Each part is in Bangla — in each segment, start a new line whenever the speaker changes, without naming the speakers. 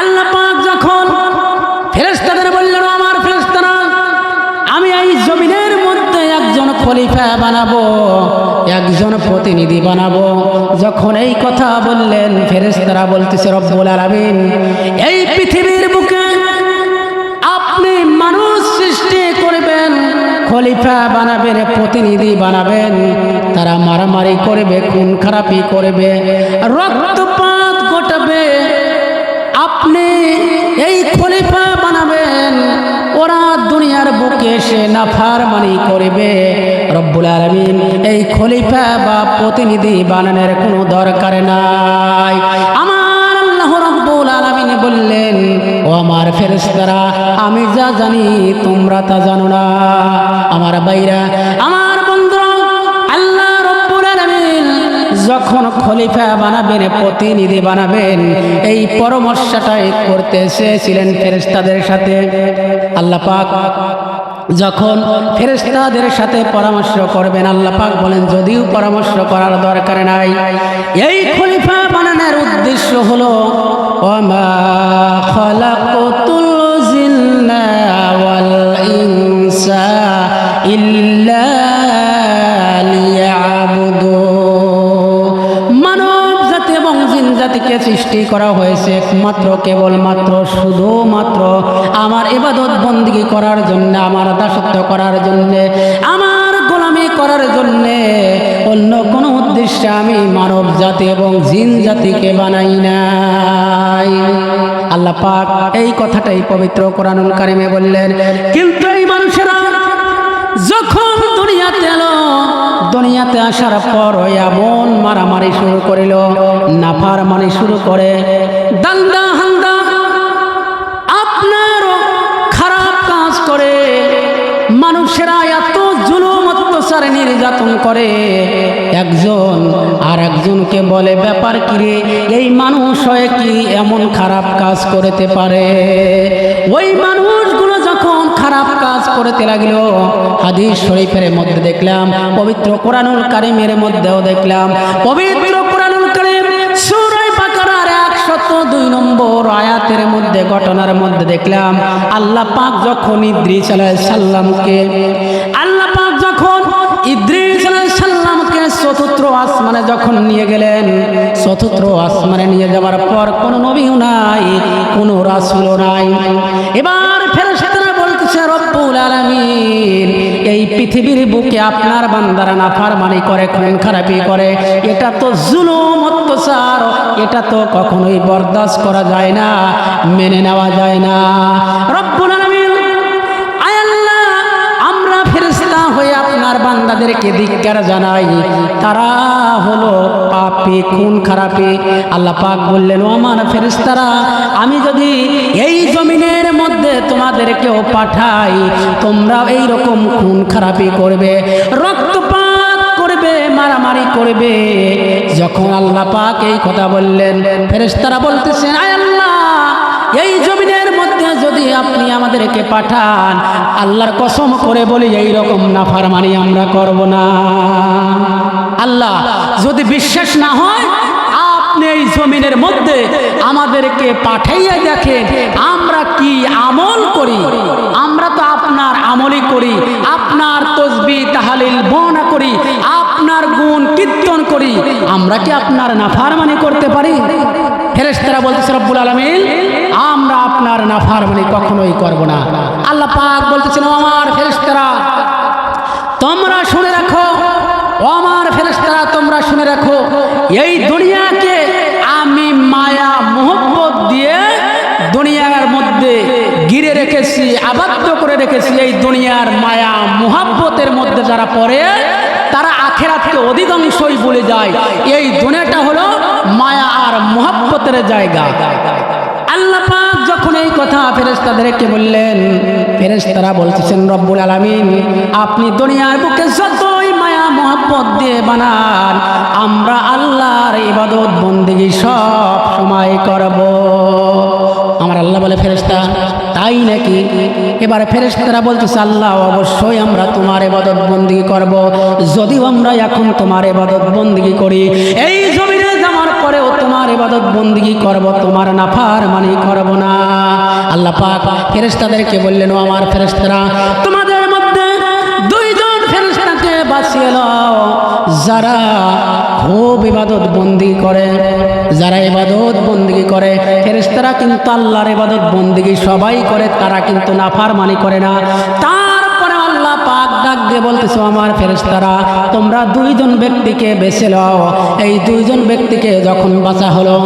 আল্লাহ পাক যখন ফেরেস্তাদের বললেন, আমার ফেরেস্তারা আমি এই জমিনের মধ্যে একজন খলিফা বানাবো, একজন প্রতিনিধি বানাবো। যখন এই কথা বললেন ফেরেস্তারা বলতেছে, রব্বুল আলামিন, এই পৃথিবীর বুকে আপনি মানুষ সৃষ্টি করবেন, খলিফা বানাবেন, প্রতিনিধি বানাবেন। তারা মারামারি করবে, খুন খারাপি করবে, রক্তপাত ঘটাবে আপনি এই খলিফা বানাবেন, ওরা দুনিয়ার বুকে এসে নাফার মানি করবে। রব্বুল আলমিন এই খলিফা বা প্রতিনিধি বানানোর কোনো দরকার নাই। আমার আল্লাহ রব্বুল আলমিন বললেন, ও আমার ফেরেস্তারা আমি যা জানি তোমরা তা জানো না। আমার বাইরা আমার খলিফা বানাবেন, প্রতিনিধি বানাবেন। এই পরামর্শটাই করতে এসেছিলেন ফেরেস্তাদের সাথে। আল্লাহ পাক যখন ফেরেস্তাদের সাথে পরামর্শ করবেন, আল্লাহ পাক বলেন, যদিও পরামর্শ করার দরকার নাই, এই খলিফা বানানোর উদ্দেশ্য হলো ওমা খলাকতুল সৃষ্টি করা হয়েছে একমাত্র, কেবলমাত্র, শুধুমাত্র আমার এবাদত বন্দিগি করার জন্য, আমার দাসত্ব করার জন্য, আমার গোলামি করার জন্যে অন্য কোনো উদ্দেশ্যে আমি মানব জাতি এবং জিন জাতিকে বানাই নাই। আল্লাহ পাক এই কথাটাই পবিত্র কোরআনুল কারিমে বললেন, কিন্তু এই মানুষেরা যখন দুনিয়াতে এলো দুনিয়াতে আসার পর এমন মারামারি শুরু করিল নাফার মারি শুরু করে। দান্দা হান্দা আপনার খারাপ কাজ করে, মানুষেরা এত জুলুম, অত্যাচার, নির্যাতন করে। একজন আর একজনকে বলে, ব্যাপার কিরে এই মানুষ হয়ে কি এমন খারাপ কাজ করতে পারে? ওই যখন খারাপ কাজ করতে লাগল। হাদিস শরীফের মধ্যে দেখলাম, পবিত্র কোরআনুল কারিমের মধ্যেও দেখলাম। পবিত্র কোরআনুল কারিম সূরা বাকারার একশত দুই নম্বর আয়াতের মধ্যে, ঘটনার মধ্যে দেখলাম, আল্লাহ পাক যখন ইদ্রিস সালামকে, আল্লাহ পাক যখন ইদ্রিস সালামকে চতুর্থ আসমানে যখন নিয়ে গেলেন, চতুর্থ আসমানে নিয়ে যাওয়ার পর কোনো নবীও নাই, কোনো রাসূলও নাই। এবার বলতেছে রব্বুল আলামিন, এই পৃথিবীর বুকে আপনার বান্দারা নাফরমানি করে, খুন খারাপি করে। এটা তো জুলুম, অত্যাচার, এটা তো কখনোই বরদাস্ত করা যায় না, মেনে নেওয়া যায় না। রব্বুল আলামিন আমরা ফেরেশতা হয়ে আপনার বান্দাদেরকে ধিক্কার জানাই। তারা হলো পাপে, খুন খারাপি। আল্লাহ পাক বললেন, ও আমার ফেরেশতারা, আমি যদি এই জমিনের মধ্যে তোমাদেরকেও পাঠাই, তোমরা এই রকম খুন খারাপি করবে, রক্তপাত করবে, মারামারি করবে। যখন আল্লাহ পাক এই কথা বললেন ফেরেস্তারা বলতেছেন, আয় আল্লাহ, এই জমিনের মধ্যে যদি আপনি আমাদেরকে পাঠান, আল্লাহর কসম করে বলি এই রকম নাফারমানি আমরা করব না। আল্লাহ, যদি বিশ্বাস না হয়, আপনি এই জমিনের মধ্যে আমাদেরকে পাঠাইয়া দেখেন, আমরা কি আমল করি? আমরা তো আপনার আমলই করি, আপনার তসবি তাহালিল বর্ণনা করি, আপনার গুণ কীর্তন করি, আমরা কি আপনার নাফারমানি করতে পারি? ফেরেশতারা বলতেছে, রব্বুল আলামিন, আমরা আপনার নাফারমানি কখনোই করব না। আল্লাহ পাক বলতেছেন আমার ফেরেশতারা রাখো। এই দুনিয়াকে আমি মায়া, মোহব্বত দিয়ে দুনিয়ার মধ্যে গিরে রেখেছি, আবদ্ধ করে রেখেছি এই দুনিয়ার মায়া, মোহাব্বতের মধ্যে যারা পড়ে, তারা আখেরাতকে অধিকাংশই বলে যায়। এই দুনিয়াটা হলো মায়া আর মোহাব্বতের জায়গা। আল্লাহ যখন এই কথা ফেরেশতাদেরকে বললেন, ফেরেশতারা বলতেছেন, রব্বুল আলামিন, আপনি দুনিয়ার বুকে মায়া মোহাব্বত দিয়ে বানান। আমরা আল্লাহর ইবাদত বন্দিগি সব সময় করব। আমার আল্লাহ বলে, ফেরেশতা, তাই নাকি? এবারে ফেরেশতারা বলতেছে, আল্লাহ, অবশ্যই আমরা তোমার এবাদত বন্দি করব। যদিও আমরা এখন তোমার এবাদত বন্দি করি, এই জমিনে যাওয়ার পরেও তোমার ইবাদত বন্দিগি করব, তোমার নাফার মানি করব না। আল্লাহ পাক ফেরেশতাদেরকে বললেন আমার ফেরেশতারা, তোমাদের যারা খুব ইবাদত বন্দি করে, যারা ইবাদত বন্দিগি করে, ফেরেশতারা কিন্তু আল্লাহর ইবাদত বন্দিগি সবাই করে, তারা কিন্তু নাফার মানি করে না। তারপরে আল্লাহ পাক ডাক দিয়ে বলতেছো, আমার ফেরেশতারা, তোমরা দুইজন ব্যক্তিকে বেছে লও এই দুইজন ব্যক্তিকে যখন বাঁচা হলো,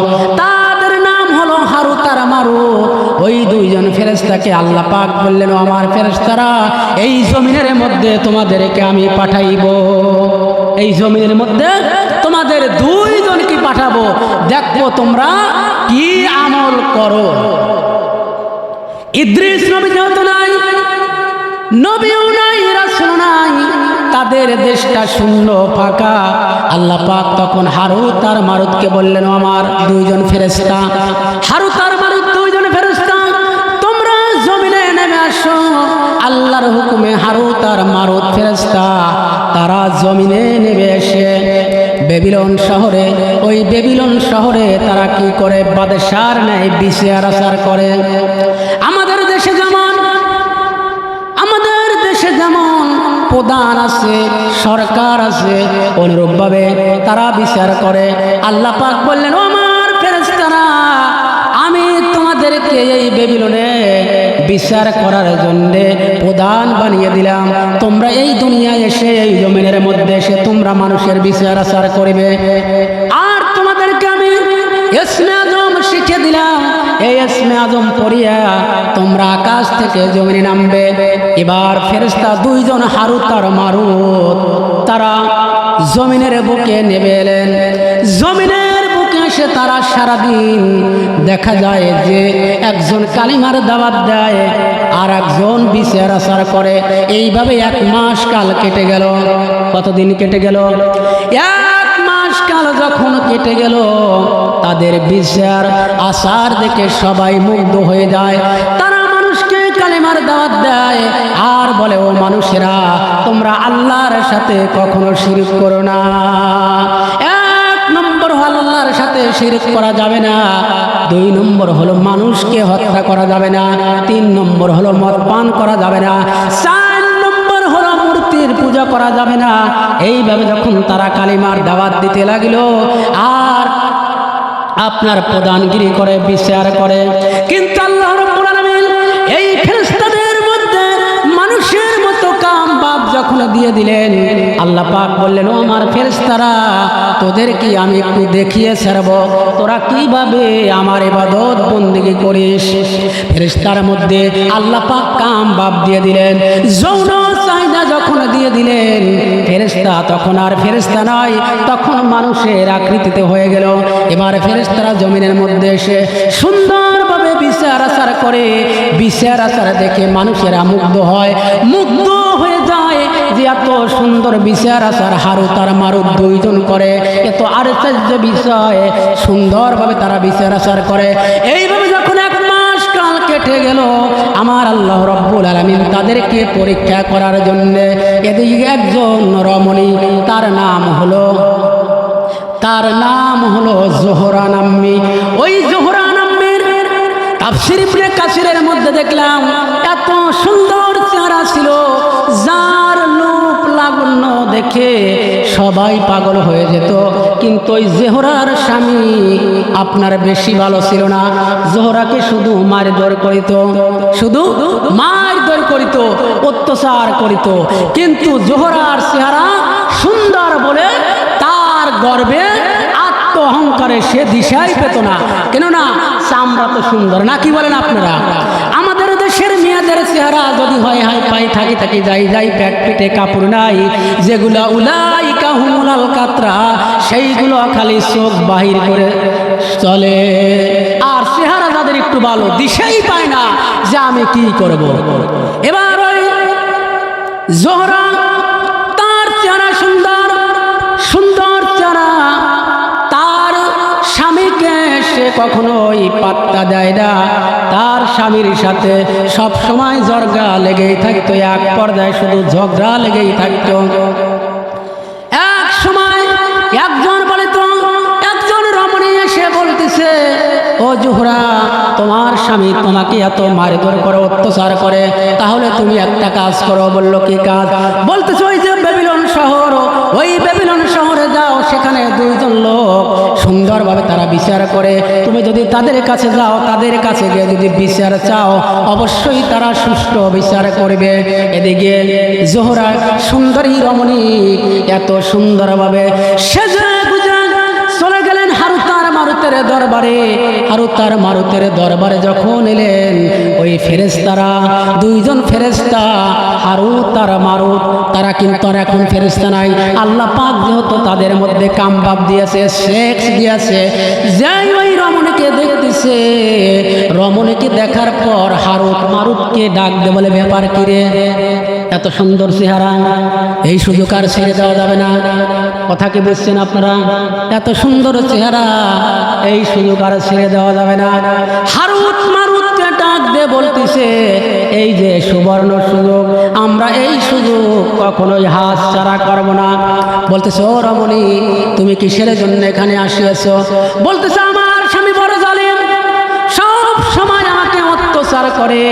তাদের নাম হলো হারুত আর মারুত। ওই দুইজন ফেরেস্তাকে আল্লাহ পাক বললেন, আমার ফেরেশতারা, এই জমিনের মধ্যে তোমাদেরকে আমি পাঠাইব। এই জমিনের মধ্যে তোমাদের দুইজনকে পাঠাবো? দেখব তোমরা কি আমল করো। ইদ্রিস নবী যেহেতু নাই, নবীও নাই রাসূল নাই, তাদের দেশটা শূন্য, ফাঁকা। আল্লাহ পাক তখন হারুত আর মারুতকে বললেন আমার দুইজন ফেরেশতা, হারুত আর মারুত দুইজন ফেরেশতা, তোমরা জমিনে নেমে আসো। আল্লাহর হুকুমে হারুত আর মারুত ফেরেশতা তারা জমিনে নেমে এসে। বেবিলন শহরে, ওই বেবিলন শহরে তারা কি করে বাদশার নেয় বিচার আচার করে? আমাদের দেশে যেমন, আমাদের দেশে যেমন প্রধান আছে, সরকার আছে, অনুরূপভাবে তারা বিচার করে। আল্লাহ পাক বললেন আমার ফেরেশতারা, আমি তোমাদেরকে এই বেবিলনে বিচার করার জন্য প্রধান বানিয়ে দিলাম। তোমরা এই দুনিয়ায় এসে, এই জমিনের মধ্যে এসে তোমরা মানুষের বিচার আচার করবে। আর তোমাদেরকে আমি শিখে দিলাম। এই আজম পড়িয়া তোমরা আকাশ থেকে জমিনে নামবে। এবার ফেরেশতা দুইজন হারুত আর মারুত, তারা জমিনের বুকে নেবে এলেন। জমিনের বুকে এসে তারা সারাদিন দেখা যায় যে একজন কালিমার দাওয়াত দেয় আর একজন বিচার আচার করে। এইভাবে এক মাস কাল কেটে গেল। কতদিন কেটে গেল? এক মাস কাল যখন কেটে গেল, তাদের বিচার আচার দেখে সবাই মুগ্ধ হয়ে যায়। তারা মানুষকে কালেমার দাওয়াত দেয় আর বলে, ও মানুষেরা, তোমরা আল্লাহর সাথে কখনো শিরিক করো না। আল্লাহর সাথে শিরিক করা যাবে না। দুই নম্বর হলো মানুষকে হত্যা করা যাবে না। তিন নম্বর হলো মদ পান করা যাবে না। পূজা করা যাবে না। এইভাবে যখন তারা কালিমার দাওয়াত দিতে লাগল, আর আপনার প্রধানগিরি করে, বিচার করে। কিন্তু আল্লাহ বাপ যখন দিয়ে দিলেন। আল্লাহ পাক বললেন, ও আমার ফেরেশতারা, তোদের কি আমি একটু দেখিয়ে ছাড়ব? তোরা কীভাবে আমার ইবাদত বন্দিগি করিস? ফেরেশতার মধ্যে আল্লাহ পাক কাম বাপ দিয়ে দিলেন। যৌন চাহিদা যখন দিয়ে দিলেন, ফেরেশতা তখন আর ফেরেশতা নয় তখন মানুষের আকৃতিতে হয়ে গেল। এবার ফেরেশতারা জমিনের মধ্যে এসে সুন্দরভাবে বিচার আচার করে, বিচার আচার দেখে মানুষেরা মুগ্ধ হয়। মুগ্ধ যে এত সুন্দর বিচার আচার হারুত আর মারুত দুইজন করে। এত আশ্চর্য বিষয়, সুন্দরভাবে তারা বিচার আচার করে। এইভাবে যখন এক মাস কাল কেটে গেল, আমার আল্লাহ রব্বুল আলমিন তাদেরকে পরীক্ষা করার জন্য এদিকে একজন রমণী, তার নাম হলো, তার নাম হলো জোহরা নাম্মি ওই জোহরা নাম্মির তাফসির কাসিরের মধ্যে দেখলাম, এত সুন্দর দেখে সবাই পাগল হয়ে যেত। কিন্তু ওই জোহরার স্বামী আপনার বেশি ভালো ছিল না। জোহরাকে শুধু মারধর করিত। শুধু মারধর করিত, অত্যাচার করিত। কিন্তু জোহরার চেহারা সুন্দর বলে তার গর্বে অহংকারে সে দিশাই পেত না। কেননা চামড়া তো সুন্দর, না কি বলেন আপনারা? মেয়েদের চেহারা যদি হয় হাই পাই থাকি থাকি যাই যাই প্যাট পেটে কাপড় নাই। যেগুলো উলাই কাহুমুলাল কাতরা, সেইগুলো খালি চোখ বাহির করে চলে। আর চেহারা যাদের একটু ভালো, দিশেই পায় না যে আমি কি করব। এবার ওই জোহরা কখনোই পাত্তা দেয় না। তার স্বামীর সাথে সব সময় ঝগড়া লেগেই থাকতো, এক পর্যায়ে শুধু ঝগড়া লেগেই থাকতো। এক সময় একজন বলে একজন রমণী এসে বলতো জুহরা, তোমার স্বামী তোমাকে এত মারধর করে, অত্যাচার করে, তাহলে তুমি একটা কাজ করো। বলল, কি কাজ? বলতেছো, ওই যে বেবিলন শহর, ওই বেবিলন শহরে যাও, সেখানে দুইজন লোক সুন্দরভাবে তারা বিচার করে। তুমি যদি তাদের কাছে যাও, তাদের কাছে গিয়ে যদি বিচার চাও, অবশ্যই তারা সুষ্ঠু বিচার করবে। এদিকে জোহরা সুন্দরী রমণী এত সুন্দরভাবে সেজে মারুতের দরবারে হারুতার মারুতের দরবারে যখন এলেন, ওই ফেরেস্তারা দুইজন ফেরেস্তা আর মারুত, তারা কিন্তু আর এখন ফেরেস্তা নাই। আল্লাহ পাক যেহেতু তাদের মধ্যে কামবাব দিয়েছে, সেক্স দিয়েছে, যাই ওই রমণীকে দেখতেছে, রমণীকে দেখার পর হারুত মারুতকে ডাক দে বলে, ব্যাপার কিরে এত সুন্দর চেহারা, এই সুযোগ আর ছেড়ে দেওয়া যাবে না। কথা কি বুঝছেন আপনারা? এত সুন্দর চেহারা, এই সুযোগ আর ছেড়ে দেওয়া যাবে না। হারুত মারুতকে ডাক দে বলতেছে, এই যে সুবর্ণ সুযোগ, আমরা এই সুযোগ কখনোই হাত ছাড়া করব না। বলতেছে, ও রমণী, তুমি কিসের জন্য এখানে আসিয়াছ? বলতেছে অত্যাচার করে,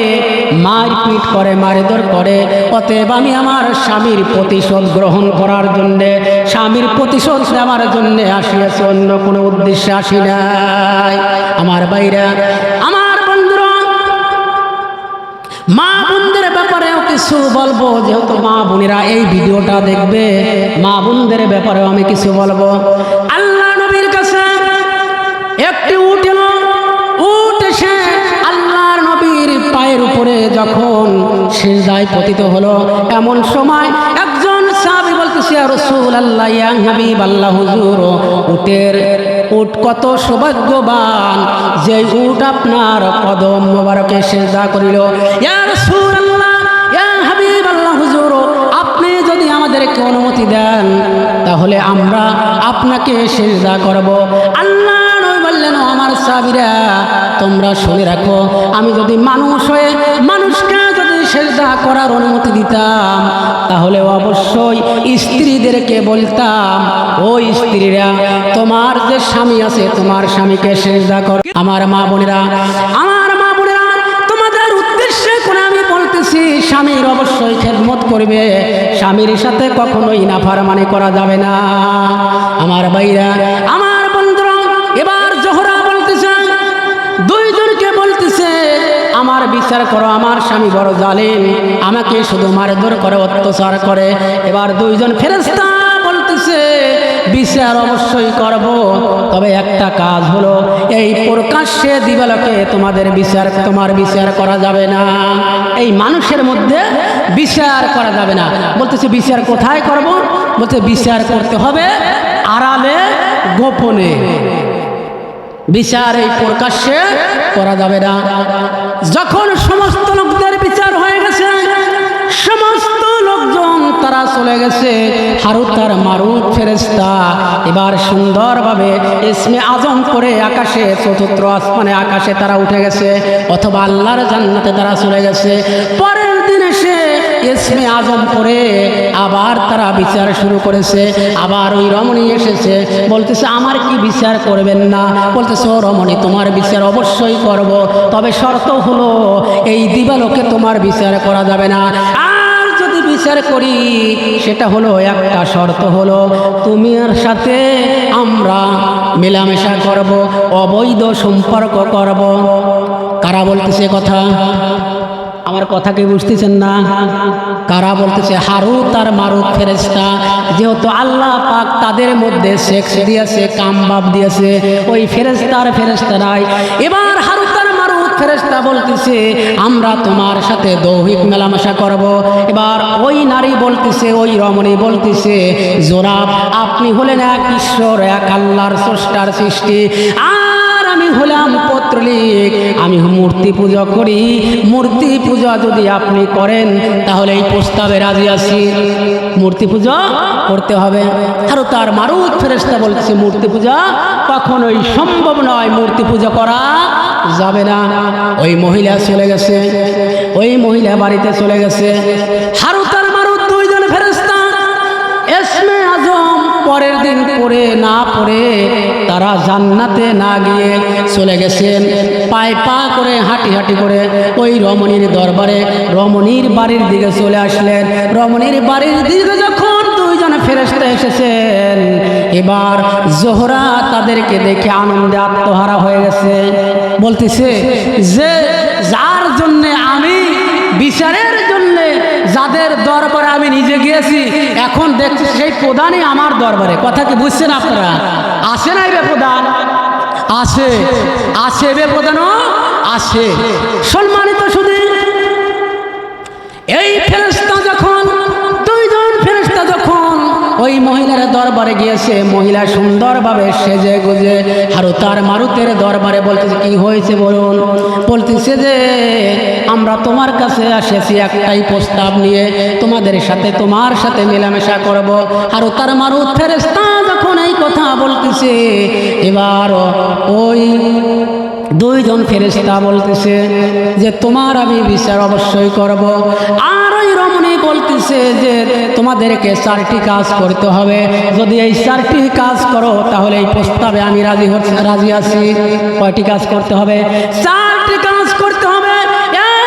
মারপিট করে মারিদর করে। অতএব আমি আমার স্বামীর প্রতিশোধ গ্রহণ করার জন্যে, স্বামীর প্রতিশোধ নেওয়ার জন্যে আসিয়াছে, অন্য কোনো উদ্দেশ্যে আসি নাই। আমার বাইরে আমার বন্ধুরা, মা বোনদের ব্যাপারেও কিছু বলব, যেহেতু মা বোনেরা এই ভিডিওটা দেখবে, মা বোনদের ব্যাপারেও আমি কিছু বলব। আল্লাহ যখন সিজদায় পতিত হলো, এমন সময় একজন সাহাবী বলতেছে রসুল আল্লাহ ইয়া হাবিব আল্লাহ হুজুর, উটের উট কত সৌভাগ্যবান যে উট আপনার কদম মোবারকে সেজদা করিল। ইয়া রাসূলুল্লাহ, ইয়া হাবিব আল্লাহ হুজুর, আপনি যদি আমাদেরকে অনুমতি দেন, তাহলে আমরা আপনাকে সেজদা করব। আল্লাহ বললেন আমার সাবিরা তোমরা শুনে রাখো, আমি যদি মানুষ হয়ে মানুষকে যদি সেজদা করার অনুমতি দিতাম তাহলে অবশ্যই স্ত্রীদেরকে বলতাম ওই স্ত্রীরা, তোমার যে স্বামী আছে, তোমার স্বামীকে সেজদা কর। আমার মা বোনেরা, আমার মা বোনেরা, তোমাদের উদ্দেশ্যে করে আমি বলতেছি, স্বামীর অবশ্যই খেদমত করবে, স্বামীর সাথে কখনোই নাফারমানি করা যাবে না। আমার বাইরা আমার দুইজনকে বলতেছে, আমার বিচার করো, আমার স্বামী বড় জালেম, আমাকে শুধু মারধর করে, অত্যাচার করে। এবার দুইজন ফেরেস্তা বলতেছে, বিচার অবশ্যই করব, তবে একটা কাজ হলো, এই প্রকাশ্যে দিবালকে তোমাদের বিচার, তোমার বিচার করা যাবে না। এই মানুষের মধ্যে বিচার করা যাবে না। বলতেছে, বিচার কোথায় করব? বলতে বিচার করতে হবে আড়ালে গোপনে। বিচার এই প্রকাশ্যে করা যাবে না। যখন সমস্ত লোকদের বিচার হয়ে গেছে, সমস্ত লোকজন তারা চলে গেছে। হারুতার মারুত ফেরেস্তা এবার সুন্দরভাবে ইসমে আজম করে আকাশে, চতুর্থ আসমানে আকাশে তারা উঠে গেছে, অথবা আল্লাহর জান্নাতে তারা চলে গেছে। পরের দিন এসে ইসমে আজম করে আবার তারা বিচার শুরু করেছে, আবার ওই রমণী এসেছে। বলতেছে, আমার কি বিচার করবেন না? বলতেছে, ও রমণী, তোমার বিচার অবশ্যই করব, তবে শর্ত হলো, এই দিবালোকে তোমার বিচার করা যাবে না। বিচার করি, সেটা হলো একটা শর্ত হলো, তুমি আর সাথে আমরা মেলামেশা করব, অবৈধ সম্পর্ক করব। কারা বলতেছে কথা? আমার কথা কি বুঝতেছেন না? কারা বলতেছে হারুত আর মারুত ফেরেস্তা যেহেতু আল্লাহ পাক তাদের মধ্যে সেক্স দিয়েছে, কামবাব দিয়েছে, ওই ফেরেস্তার ফেরেস্তা নাই এবার হারুত আর মারুত ফেরেস্তা বলতেছে, আমরা তোমার সাথে দৈহিক মেলামেশা করব। এবার ওই নারী বলতেছে, ওই রমণী বলতেছে, জোরাব, আপনি হলেন এক ঈশ্বর, এক আল্লাহর স্রষ্টার সৃষ্টি। আর আমি হলাম পত্রলিক। আমি মূর্তি পূজা করি। মূর্তি পূজা যদি আপনি করেন, তাহলে এই প্রস্তাবে রাজি আছি। মূর্তি পূজা করতে হবে। আর তার মারুত ফেরেস্তা বলছে, মূর্তি পূজা কখনোই সম্ভব নয়। মূর্তি পূজা করা যাবে না। ওই মহিলা চলে গেছে। ওই মহিলা বাড়িতে চলে গেছে। হারুতার পরের দিন পড়ে না পড়ে তারা জান্নাতে না গিয়ে চলে গেছেন। পায়ে পা করে হাঁটি হাঁটি করে ওই রমণীর দরবারে রমণীর বাড়ির দিকে চলে আসলেন। রমণীর বাড়ির দিকে যখন দুইজন ফেরেস্তা এসেছেন, এবার জোহরা তাদেরকে দেখে আনন্দে আত্মহারা হয়ে গেছে। বলতেছে যে, যার জন্যে আমি বিচারের গিয়েছি এখন দেখছি সেই প্রধানই আমার দরবারে। কথা কি বুঝছেন আপনারা? আসে না এবার প্রধান? আসে। আসে বে প্রধানও? আসে। সম্মানিত মহিলার দরবারে গিয়েছে মহিলা সুন্দরভাবে সেজে গুজে আর তার মারুতের দরবারে বলতেছে, কি হয়েছে বলুন? বলতেছে যে, আমরা তোমার কাছে এসেছি একটাই প্রস্তাব নিয়ে, তোমাদের সাথে তোমার সাথে মেলামেশা করব। আর তার মারুত ফেরেস্তা যখন এই কথা বলতেছে, এবার ওই দুইজন ফেরেস্তা বলতেছে যে, তোমার আমি বিচার অবশ্যই করব। আর বলতেছে যে তোমাদেরকে চারটি কাজ করতে হবে। যদি এই চারটি কাজ করো, তাহলে এই প্রস্তাবে আমি রাজি রাজি আছি। কয়টি কাজ করতে হবে? চারটি কাজ করতে হবে।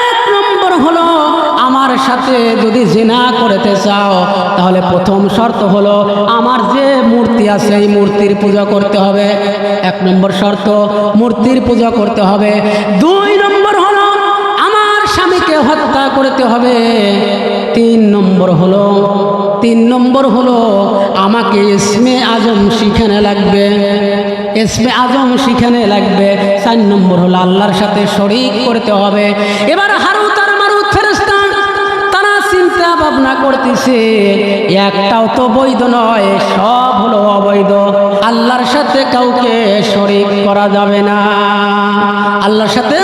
এক নম্বর হলো, আমার সাথে যদি জেনা করতে চাও, তাহলে প্রথম শর্ত হলো, আমার যে মূর্তি আছে, এই মূর্তির পূজা করতে হবে। এক নম্বর শর্ত, মূর্তির পূজা করতে হবে। দুই নম্বর হলো, আমার স্বামীকে হত্যা করতে হবে। তিন নম্বর হলো, তিন নম্বর হলো, আমাকে ইসমে আজম শিখানে লাগবে। ইসমে আজম শিখানে লাগবে। চার নম্বর হলো আল্লাহর সাথে শরিক করতে হবে। এবার হারুত আর মারুত ফেরেস্তা তারা চিন্তা ভাবনা করতেছে, একটাও তো বৈধ নয়, সব হলো অবৈধ। আল্লাহর সাথে কাউকে শরিক করা যাবে না। আল্লাহর সাথে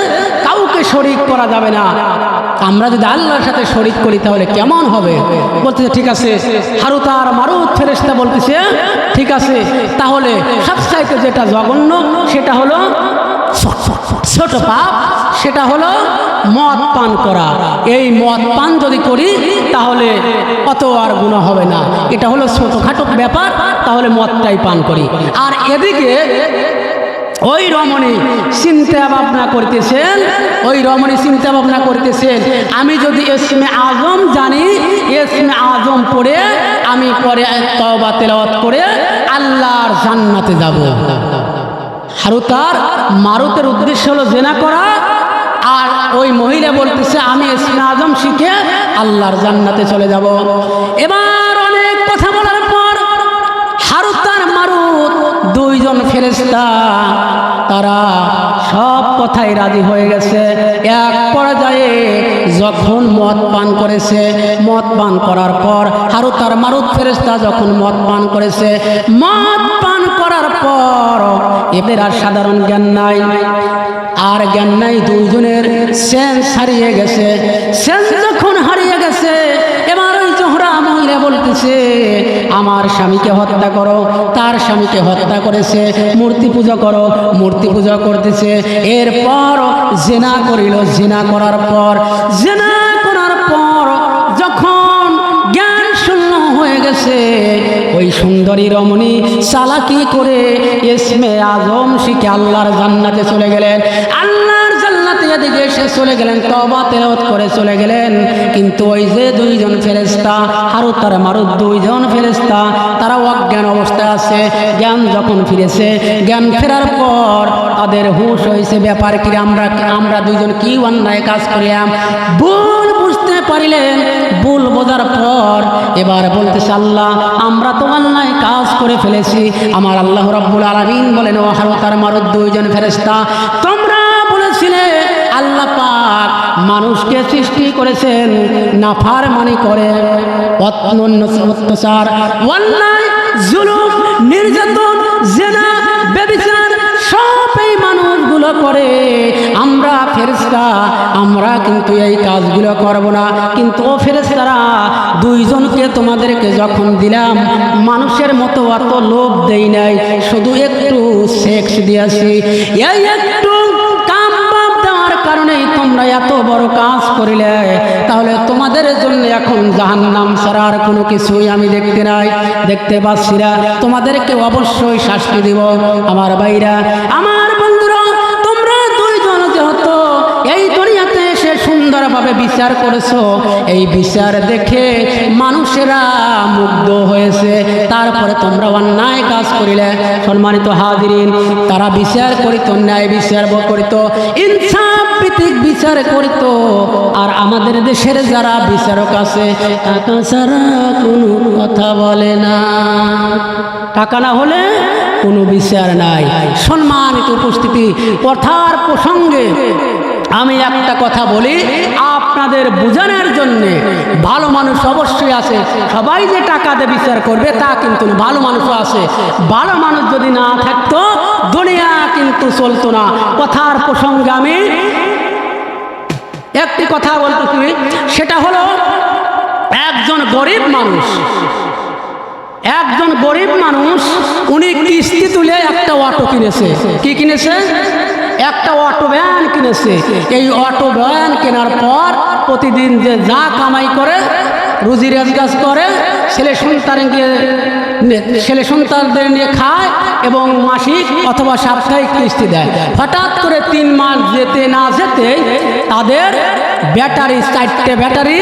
কাউকে শরিক করা যাবে না। আমরা যদি আল্লাহর সাথে শরিক করি, তাহলে কেমন হবে? বলতেছে, ঠিক আছে। হারুত আর মারুত ফেরেস্তা বলতেছে, ঠিক আছে। তাহলে সবচাইতে যেটা জঘন্য, সেটা হলো ছোট পাপ, সেটা হলো মদ পান করা। এই মদ পান যদি করি, তাহলে অত আর গুণা হবে না। এটা হলো ছোটোখাটো ব্যাপার, তাহলে মদটাই পান করি। আর এদিকে ওই রমণী চিন্তা ভাবনা করতেছেন, ওই রমণী চিন্তা ভাবনা করতেছেন, আমি যদি এসমে আজম জানি এসমে আজম পড়ে আমি পরে তবা করে আল্লাহর জান্নাতে যাব। হারুতার মারুতের উদ্দেশ্য হলো জেনা করা, আর ওই মহিলা বলতেছে, আমি ইসমে আজম শিখে আল্লাহর জান্নাতে চলে যাব। এবার অনেক কথা বলার দুইজন ফেরেস্তা তারা সব কথাই রাজি হয়ে গেছে। এক পর্যায়ে যখন মদ পান করেছে, মদ পান করার পর হারুতার মারুত ফেরেস্তা যখন মদ পান করেছে, মদ পান করার পর এদের আর সাধারণ জ্ঞান নাই। আর জ্ঞান নাই, দুইজনের সেন্স হারিয়ে গেছে। সেন্স যখন হারিয়ে জোহরা বলতেছে, আমার স্বামীকে হত্যা করো। তার স্বামীকে হত্যা করেছে, মূর্তি পূজা করো, মূর্তি পূজা করতেছে। এরপর জেনা করিল, জেনা করার পর, জেনা করার পর যখন জ্ঞান শূন্য হয়ে গেছে, ওই সুন্দরী রমণী চালাকি করে ইসমে আজম শিখে আল্লাহর জান্নাতে চলে গেলেন। আল্লাহর এদিকে এসে চলে গেলেন তবা তেলাওয়াত করে চলে গেলেন। কিন্তু ওই যে দুইজন ফেরেস্তা হারুত তার মারুত দুইজন ফেরেস্তা তারা অজ্ঞান অবস্থায় আছে। জ্ঞান যখন ফিরেছে, জ্ঞান ফেরার পর তাদের হুঁশ হয়েছে, ব্যাপার কি, আমরা আমরা দুইজন কি অন্যায় কাজ করিলাম? ভুল বুঝতে পারিলেন, ভুল বোঝার পর এবার বলতেছে, আল্লাহ, আমরা তো অন্যায় কাজ করে ফেলেছি। আমার আল্লাহ রব্বুল আলমিন বলেন, ও হারতার মারুদ দুইজন ফেরেস্তা তোমরা বলেছিলে আল্লাহ পাক মানুষকে সৃষ্টি করেছেন, নাফার মানি করে। অত্যন্য অত্যাচার অন্যায় জুলুম, নির্যাতন, জেনা বেবিচার সব এই মানুষগুলো করে। আমরা ফেরেস্তা আমরা কিন্তু এই কাজগুলো করব না। কিন্তু ও ফেরেস্তারা দুইজনকে তোমাদেরকে যখন দিলাম, মানুষের মতো অত লোভ দেই নাই। শুধু একটু সেক্স দিয়েছি। এই একটু তোমরা এত বড় কাজ করিলে, তাহলে তোমাদের জন্য এখন জাহান্নাম ছাড়া আর কোনো কিছুই আমি দেখতে নাই। দেখতে পাচ্ছি না। তোমাদেরকে অবশ্যই শাস্তি দিব। আমার ভাইরা, আমার বন্ধুরা, তোমরা দুইজন যেহেতু এই দুনিয়াতে এসে সুন্দরভাবে বিচার করেছ, এই বিচার দেখে মানুষেরা মুগ্ধ হয়েছে। তারপরে তোমরা অন্যায় কাজ করিলে। সম্মানিত হাজিরিন, তারা বিচার করিত, ন্যায় বিচার করিত। ইনসাফ ভিত্তিক বিচার করিত। আর আমাদের দেশের যারা বিচারক আছে, টাকা ছাড়া কোনো কথা বলে না। টাকা না হলে কোনো বিচার নাই। সম্মানিত উপস্থিতি, কথার প্রসঙ্গে আমি একটা কথা বলি। আপনাদের বোঝানোর জন্যে ভালো মানুষ অবশ্যই আছে। সবাই যে টাকা দিয়ে বিচার করবে, তা কিন্তু ভালো মানুষও আছে। ভালো মানুষ যদি না থাকতো, দুনিয়া কিন্তু চলতো না। কথার প্রসঙ্গে আমি একটি কথা বলতেছি সেটা হলো একজন গরিব মানুষ, একজন গরিব মানুষ, উনি কিস্তি তুলে একটা অটো কিনেছে। কি কিনেছে? একটা অটো ভ্যান কিনেছে। এই অটো ভ্যান কেনার পর প্রতিদিন যে যা কামাই করে, রুজি রোজগার করে, ছেলে সন্তানকে ছেলে সন্তানদের নিয়ে খায় এবং মাসিক অথবা সাপ্তাহিক কিস্তি দেয়। হঠাৎ করে যেতে না যেতে তাদের ব্যাটারি, চারটে ব্যাটারি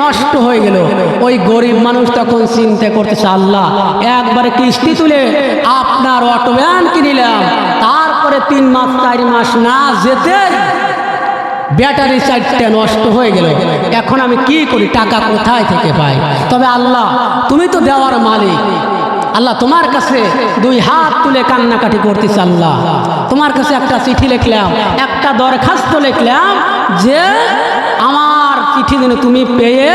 নষ্ট হয়ে গেল। ওই গরিব মানুষ তখন চিন্তা করতেছে, আল্লাহ, একবারে কিস্তি তুলে আপনার অটো ভ্যান কিনিলাম তারপরে তিন মাস, চার মাস না যেতে ব্যাটারি চারটে নষ্ট হয়ে গেল। এখন আমি কি করি? টাকা কোথায় থেকে পাই? তবে আল্লাহ, তুমি তো দেওয়ার মালিক। আল্লাহ তোমার কাছে দুই হাত তুলে কান্নাকাটি করতেছে আল্লাহ। তোমার কাছে একটা চিঠি লিখলাম, একটা দরখাস্ত লিখলাম যে আমার চিঠি যেন তুমি পেয়ে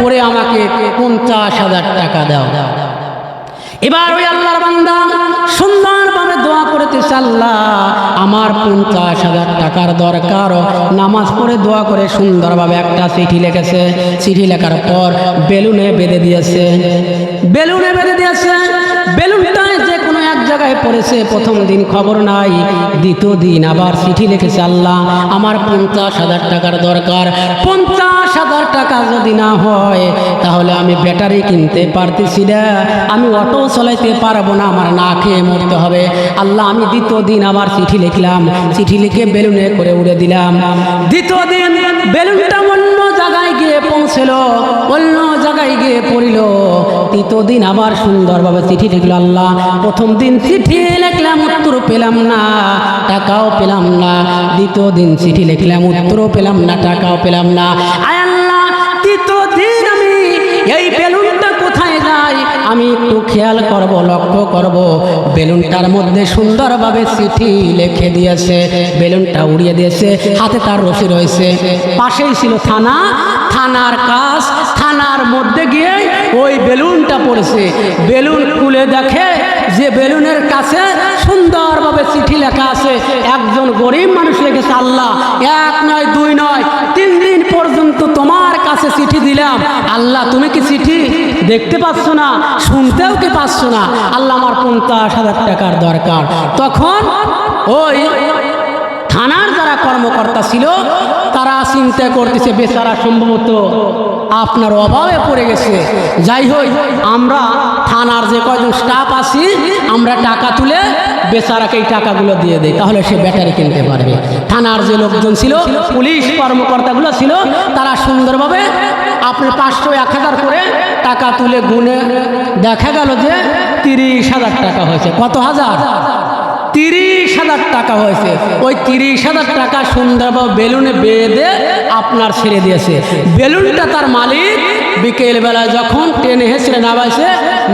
পরে আমাকে পঞ্চাশ হাজার টাকা দাও। এবার ওই আল্লাহর বান্দা সুন্দরভাবে দোয়া করতেছে আল্লাহ, আমার পঞ্চাশ হাজার টাকার দরকার। নামাজ পড়ে দোয়া করে সুন্দরভাবে একটা চিঠি লিখেছে। চিঠি লেখার পর বেলুনে বেঁধে দিয়েছে। বেলুনে বেঁধে দিয়েছে। বেলুনটায় যে জায়গায় পড়েছে, প্রথম দিন খবর নাই। দ্বিতীয় দিন আবার চিঠি লিখেছে আল্লাহ, আমার পঞ্চাশ হাজার টাকার দরকার। পঞ্চাশ হাজার টাকা যদি না হয়, তাহলে আমি ব্যাটারি কিনতে পারতেছি না। আমি অটো চলাইতে পারব না, আমার না খেয়ে মরতে হবে। আল্লাহ, আমি দ্বিতীয় দিন আবার চিঠি লিখলাম। চিঠি লিখে বেলুনে করে উড়ে দিলাম। দ্বিতীয় দিন বেলুনটা অন্য জায়গায় গিয়ে পৌঁছল, অন্য জায়গায় গিয়ে পড়িল। তৃতীয় দিন আবার সুন্দরভাবে চিঠি লিখলো আল্লাহ। প্রথম দিন চিঠি লিখলাম উত্তর পেলাম না, টাকাও পেলাম না। দ্বিতীয় দিন চিঠি লিখলাম, উত্তরও পেলাম না, টাকাও পেলাম না। আয় আল্লাহ, তৃতীয় দিন আমি এই বেলুনটা কোথায় যায়? আমি একটু খেয়াল করব, লক্ষ্য করব। বেলুনটার মধ্যে সুন্দরভাবে চিঠি লিখে দিয়েছে, বেলুনটা উড়িয়ে দিয়েছে, হাতে তার রশি রয়েছে। পাশেই ছিল থানা, থানার কাজ থানার মধ্যে গিয়ে ওই বেলুনটা পড়েছে। বেলুন খুলে দেখে যে বেলুনের কাছে সুন্দরভাবে চিঠি লেখা আছে, একজন গরিব মানুষ লিখেছে আল্লাহ, এক নয়, দুই নয়, তিন দিন পর্যন্ত তোমার কাছে চিঠি দিলাম। আল্লাহ, তুমি কি চিঠি দেখতে পাচ্ছ না, শুনতেও কি পাচ্ছ না? আল্লাহ, আমার পঞ্চাশ হাজার টাকার দরকার। তখন ওই থানার যারা কর্মকর্তা ছিল চিন্তা করতেছে, বেচারা সম্ভবত আপনার অভাবে পড়ে গেছে। যাই হোক, আমরা থানার যে কয়জন স্টাফ আছি, আমরা টাকা তুলে বেচারাকে এই টাকাগুলো দিয়ে দেয় তাহলে সে ব্যাটারি কিনতে পারবে। থানার যে লোকজন ছিল, পুলিশ কর্মকর্তাগুলো ছিল, তারা সুন্দরভাবে আপনার পাঁচশো, এক হাজার করে টাকা তুলে গুনে দেখা গেল যে তিরিশ হাজার টাকা হয়েছে। কত হাজার? তিরিশ হাজার টাকা হয়েছে। ওই তিরিশ হাজার টাকা সুন্দরভাবে বেলুনে বেঁধে আপনার ছেড়ে দিয়েছে। বেলুনটা তার মালিক বিকেলবেলা যখন ট্রেনে হেসড়ে নামাইছে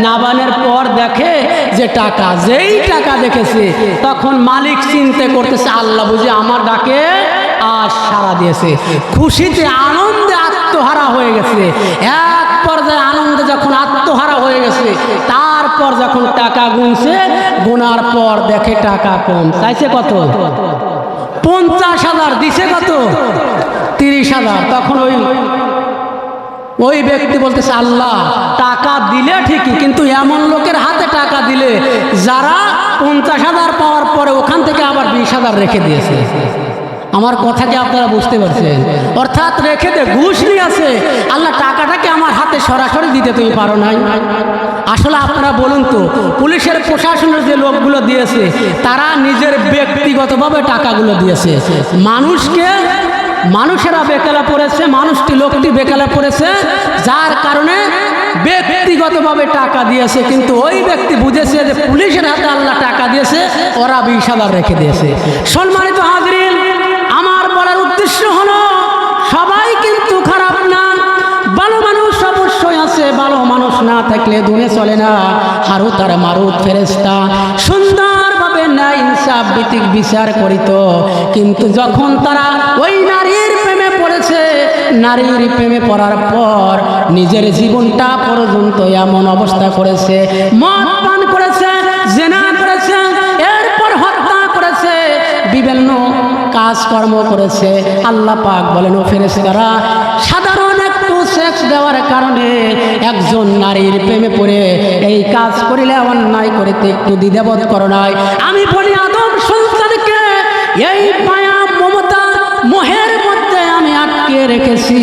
নাবানের পর দেখে যে টাকা, যেই টাকা দেখেছে, তখন মালিক চিনতে করতেছে, আল্লাহ বুঝে আমার ডাকে আর সারা দিয়েছে। খুশিতে আনন্দে আত্মহারা হয়ে গেছে। এক পর্যায়ে আনন্দে যখন আত্মহারা হয়ে গেছে। তারপর যখন টাকা গুনছে, গোনার পর দেখে টাকা কম। চাইছে কত? পঞ্চাশ হাজার, দিছে কত? তিরিশ হাজার। তখন ওই ওই ব্যক্তি বলতেছে, আল্লাহ, টাকা দিলে ঠিকই, কিন্তু এমন লোকের হাতে টাকা দিলে যারা পঞ্চাশ হাজার পাওয়ার পরে ওখান থেকে আবার বিশ হাজার রেখে দিয়েছে। আমার কথা কি আপনারা বুঝতে পারছেন? অর্থাৎ রেখে দে, ঘুষ নিয়ে আছে আল্লাহ টাকাটাকে আমার হাতে সরাসরি দিতে তুমি পারো নাই। আসলে আপনারা বলুন তো, পুলিশের প্রশাসনের যে লোকগুলো দিয়েছে, তারা নিজের ব্যক্তিগতভাবে টাকাগুলো দিয়েছে। মানুষকে, মানুষেরা বেকালা পড়েছে, মানুষটি লোকটি বেকালা পড়েছে, যার কারণে ব্যক্তিগতভাবে টাকা দিয়েছে। কিন্তু ওই ব্যক্তি বুঝেছে যে পুলিশের হাতে আল্লাহ টাকা দিয়েছে, ওরা বিশ রেখে দিয়েছে। সম্মানিত না থাকলে দুনে চলে না। হারু তার মারুত ফেরেস্তা সুন্দরভাবে না ইনসাফ ভিত্তিক বিচার করিত। কিন্তু যখন তারা ওই নারীর প্রেমে পড়েছে, নারীর প্রেমে পড়ার পর নিজের জীবনটা পর্যন্ত এমন অবস্থা করেছে। মদ পান করেছে, জেনা করেছে, এরপর হত্যা করেছে, বিভিন্ন কাজকর্ম করেছে। আল্লাহ পাক বলেন, ও ফেরেস্তারা দেওয়ার কারণে একজন নারীর প্রেমে পড়ে এই কাজ করিলে অন্যায় করিতে একটু দ্বিধাবোধ করো নাই। আমি বলি, আদম সন্তানকে এই মায়া, মমতা, মোহের মধ্যে আমি আটকে রেখেছি।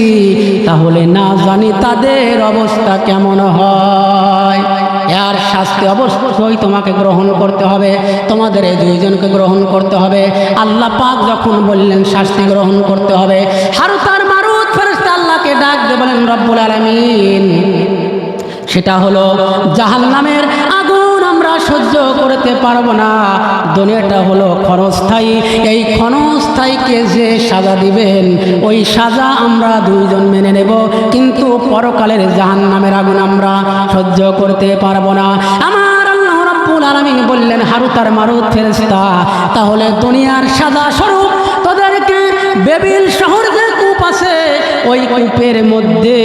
তাহলে না জানি তাদের অবস্থা কেমন হয়। এর শাস্তি অবশ্যই তোমাকে গ্রহণ করতে হবে। তোমাদের এই দুইজনকে গ্রহণ করতে হবে। আল্লাহ পাক যখন বললেন, শাস্তি গ্রহণ করতে হবে। হারুতার দিয়ে বলেন, রব্বুল আলামিন। সেটা হলো, জাহান্নামের আগুন আমরা সহ্য করতে পারব না। দুনিয়াটা হলো ক্ষণস্থায়ী। এই ক্ষণস্থায়ীকে যে সাজা দিবেন, ওই সাজা আমরা দুইজন মেনে নেব। কিন্তু পরকালের জাহান নামের আগুন আমরা সহ্য করতে পারব না। আমার আল্লাহ রাব্বুল আলামিন বললেন, হারুতার মারুত ফেরেশতা, তাহলে দুনিয়ার সাদা স্বরূপ তোদেরকে বেবিল শহর যে কূপ আছে ওই কূপের মধ্যে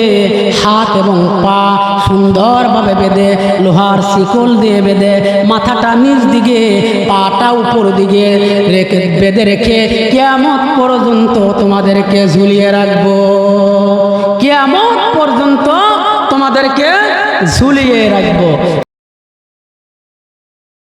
হাত এবং পা সুন্দরভাবে বেঁধে, লোহার শিকল দিয়ে বেঁধে, মাথাটা নিচ দিকে, পাটা উপর দিকে রেখে, বেঁধে রেখে কেমন পর্যন্ত তোমাদেরকে ঝুলিয়ে রাখব। কেমন পর্যন্ত তোমাদেরকে ঝুলিয়ে রাখব।